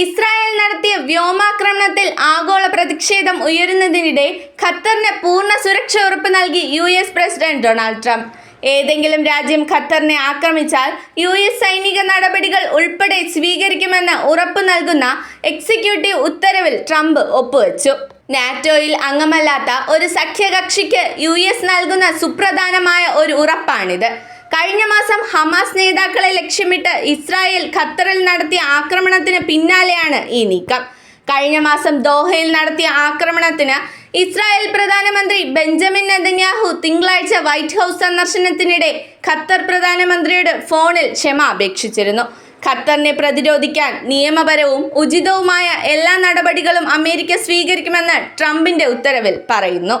Israel നടത്തിയ വ്യോമാക്രമണത്തിൽ ആഗോള പ്രതിഷേധം ഉയരുന്നതിനിടെ ഖത്തറിന് പൂർണ സുരക്ഷ ഉറപ്പ് നൽകി U S president Donald Trump. ഏതെങ്കിലും രാജ്യം ഖത്തറിനെ ആക്രമിച്ചാൽ യു എസ് സൈനിക നടപടികൾ ഉൾപ്പെടെ സ്വീകരിക്കുമെന്ന് ഉറപ്പു നൽകുന്ന എക്സിക്യൂട്ടീവ് ഉത്തരവിൽ ട്രംപ് ഒപ്പുവെച്ചു. നാറ്റോയിൽ അംഗമല്ലാത്ത ഒരു സഖ്യകക്ഷിക്ക് യു എസ് നൽകുന്ന സുപ്രധാനമായ ഒരു ഉറപ്പാണിത്. കഴിഞ്ഞ മാസം ഹമാസ് നേതാക്കളെ ലക്ഷ്യമിട്ട് ഇസ്രായേൽ ഖത്തറിൽ നടത്തിയ ആക്രമണത്തിന് പിന്നാലെയാണ് ഈ നീക്കം. കഴിഞ്ഞ മാസം ദോഹയിൽ നടത്തിയ ആക്രമണത്തിന് ഇസ്രായേൽ പ്രധാനമന്ത്രി ബെഞ്ചമിൻ നെതന്യാഹു തിങ്കളാഴ്ച വൈറ്റ് ഹൗസ് സന്ദർശനത്തിനിടെ ഖത്തർ പ്രധാനമന്ത്രിയുടെ ഫോണിൽ ക്ഷമ അപേക്ഷിച്ചിരുന്നു. ഖത്തറിനെ പ്രതിരോധിക്കാൻ നിയമപരവും ഉചിതവുമായ എല്ലാ നടപടികളും അമേരിക്ക സ്വീകരിക്കുമെന്ന് ട്രംപിന്റെ ഉത്തരവിൽ പറയുന്നു.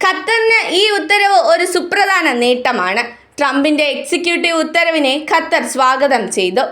ഖത്തറിന് ഈ ഉത്തരവ് ഒരു സുപ്രധാന നേട്ടമാണ്. ട്രംപിന്റെ എക്സിക്യൂട്ടീവ് ഉത്തരവിനെ ഖത്തർ സ്വാഗതം ചെയ്തു.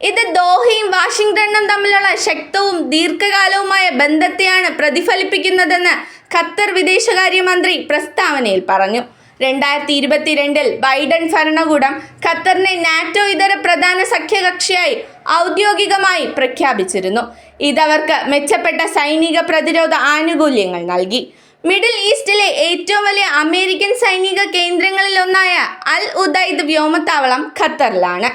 ഇത് ദോഹയും വാഷിംഗ്ടണും തമ്മിലുള്ള ശക്തവും ദീർഘകാലവുമായ ബന്ധത്തെയാണ് പ്രതിഫലിപ്പിക്കുന്നതെന്ന് ഖത്തർ വിദേശകാര്യമന്ത്രി പ്രസ്താവനയിൽ പറഞ്ഞു. രണ്ടായിരത്തി ഇരുപത്തിരണ്ടിൽ ബൈഡൻ ഭരണകൂടം ഖത്തറിനെ നാറ്റോ ഇതര പ്രധാന സഖ്യകക്ഷിയായി ഔദ്യോഗികമായി പ്രഖ്യാപിച്ചിരുന്നു. ഇതവർക്ക് മെച്ചപ്പെട്ട സൈനിക പ്രതിരോധ ആനുകൂല്യങ്ങൾ നൽകി. മിഡിൽ ഈസ്റ്റിലെ ഏറ്റവും വലിയ അമേരിക്കൻ സൈനിക കേന്ദ്രങ്ങളിലൊന്നായ അൽ ഉദൈദ് വ്യോമത്താവളം ഖത്തറിലാണ്.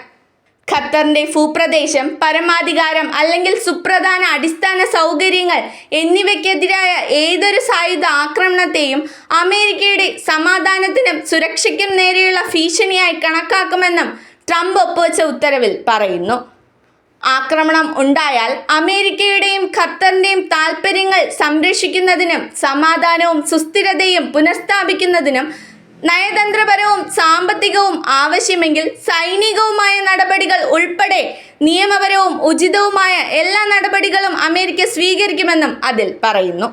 ഖത്തറിന്റെ ഭൂപ്രദേശം പരമാധികാരം അല്ലെങ്കിൽ സുപ്രധാന അടിസ്ഥാന സൗകര്യങ്ങൾ എന്നിവയ്ക്കെതിരായ ഏതൊരു സായുധ ആക്രമണത്തെയും അമേരിക്കയുടെ സമാധാനത്തിനും സുരക്ഷയ്ക്കും നേരെയുള്ള ഭീഷണിയായി കണക്കാക്കുമെന്നും ട്രംപ് ഒപ്പുവെച്ച ഉത്തരവിൽ പറയുന്നു. ആക്രമണം ഉണ്ടായാൽ അമേരിക്കയുടെയും ഖത്തറിന്റെയും താൽപ്പര്യങ്ങൾ സംരക്ഷിക്കുന്നതിനും സമാധാനവും സുസ്ഥിരതയും പുനഃസ്ഥാപിക്കുന്നതിനും നയതന്ത്രപരവും സാമ്പത്തികവും ആവശ്യമെങ്കിൽ സൈനികവുമായ നടപടികൾ ഉൾപ്പെടെ നിയമപരവും ഉചിതവുമായ എല്ലാ നടപടികളും അമേരിക്ക സ്വീകരിക്കുമെന്നും അതിൽ പറയുന്നു.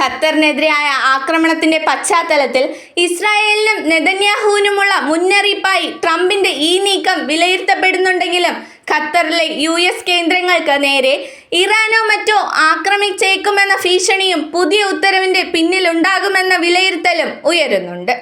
ഖത്തറിനെതിരായ ആക്രമണത്തിന്റെ പശ്ചാത്തലത്തിൽ ഇസ്രായേലിനും നെതന്യാഹുവിനുമുള്ള മുന്നറിയിപ്പായി ട്രംപിന്റെ ഈ നീക്കം വിലയിരുത്തപ്പെടുന്നുണ്ടെങ്കിലും ഖത്തറിലെ യു എസ് കേന്ദ്രങ്ങൾക്ക് നേരെ ഇറാനോ മറ്റോ ആക്രമിച്ചേക്കുമെന്ന ഭീഷണിയും പുതിയ ഉത്തരവിന്റെ പിന്നിലുണ്ടാകുമെന്ന വിലയിരുത്തലും ഉയരുന്നുണ്ട്.